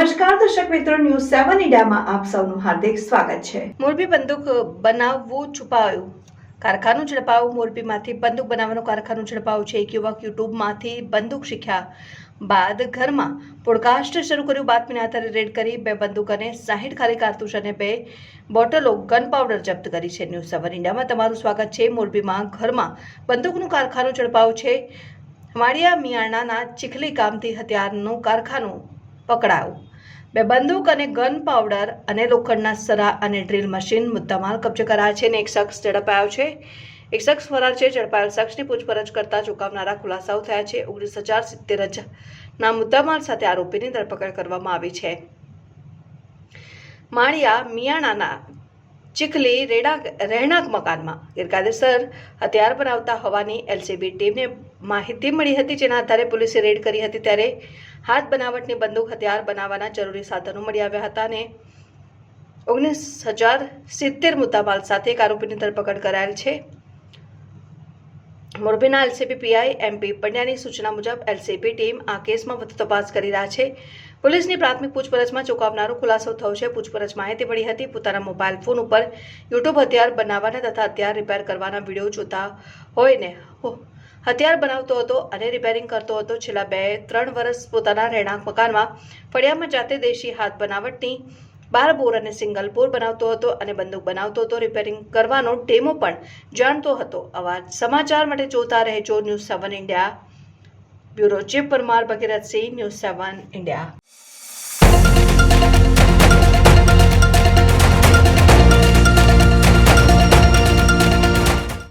મિત્રો ન્યૂઝ સેવન ઇન્ડિયામાં આપ સૌનું હાર્દિક સ્વાગત છે. મોરબી બંદૂક બનાવવું છુપાયું. કારખાનું ઝડપાયું. મોરબીમાંથી બંદૂક બનાવવાનું કારખાનું ઝડપાયું છે. એક યુવક યુટ્યુબમાંથી બંદૂક શીખ્યા બાદ ઘરમાં પોડકાસ્ટ શરૂ કર્યું. બાતમીના આધારે રેડ કરી બે બંદૂક અને સાહીઠ ખાલી કારતૂસ અને બે બોટલો ગન પાવડર જપ્ત કરી છે. ન્યૂઝ સેવન ઇન્ડિયામાં તમારું સ્વાગત છે. મોરબીમાં ઘરમાં બંદૂકનું કારખાનું ઝડપાયું છે. વાડિયા મિયાણાના ચીખલી ગામથી હથિયારનું કારખાનું પકડાયું. બે બંદૂક અને ગન પાવડર અને લોખંડના સરા અને ડ્રીલ મશીન મુદ્દામાલ કબજે કરાયા છે અને એક શખ્સ ઝડપાયો છે. એક શખ્સ ફરાર છે. ઝડપાયેલ શખ્સની પૂછપરછ કરતા ચોંકાવનારા ખુલાસાઓ થયા છે. ઓગણીસ હજાર સિત્તેર ના મુદ્દામાલ સાથે આરોપીની ધરપકડ કરવામાં આવી છે. માળિયા મિયાણાના ચીખલી રેડા રહેણાંક મકાનમાં. ગેરકાયદેસર હથિયાર બનાવતા હોવાની એલસીબી ટીમને માહિતી મળી હતી, જેના આધારે પોલીસે રેડ કરી હતી ત્યારે હાથ બનાવટની બંદૂક હથિયાર બનાવવાના જરૂરી સાધનો મળી આવ્યા હતા અને ઓગણીસ હજાર સિત્તેર મુદ્દામાલ સાથે એક આરોપીની ધરપકડ કરાયેલ છે. મોરબીના એલસીબી પીઆઈ એમપી પંડ્યાની સૂચના મુજબ એલસીબી ટીમ આ કેસમાં વધુ તપાસ કરી રહ્યા છે. પોલીસની પ્રાથમિક પૂછપરછમાં ચોંકાવનારો ખુલાસો થયો છે. પૂછપરછ માહિતી મળી હતી, પોતાના મોબાઈલ ફોન ઉપર યુટ્યુબ હથિયાર બનાવવાના તથા હથિયાર રિપેર કરવાના વીડિયો જોતા હોયને હથિયાર બનાવતો હતો અને રિપેરિંગ કરતો હતો. છેલ્લા બે ત્રણ વર્ષ પોતાના રહેણાંક મકાનમાં ફળિયામાં જાતે દેશી હાથ બનાવટની બાર બોર અને સિંગલ બોર બનાવતો હતો અને બંદૂક બનાવતો હતો. રિપેરિંગ કરવાનો ડેમો પણ જાણતો હતો. આવા સમાચાર માટે જોતા રહેજો. News seven India. Bureau chief Parmar Bhagirathsinh news seven India.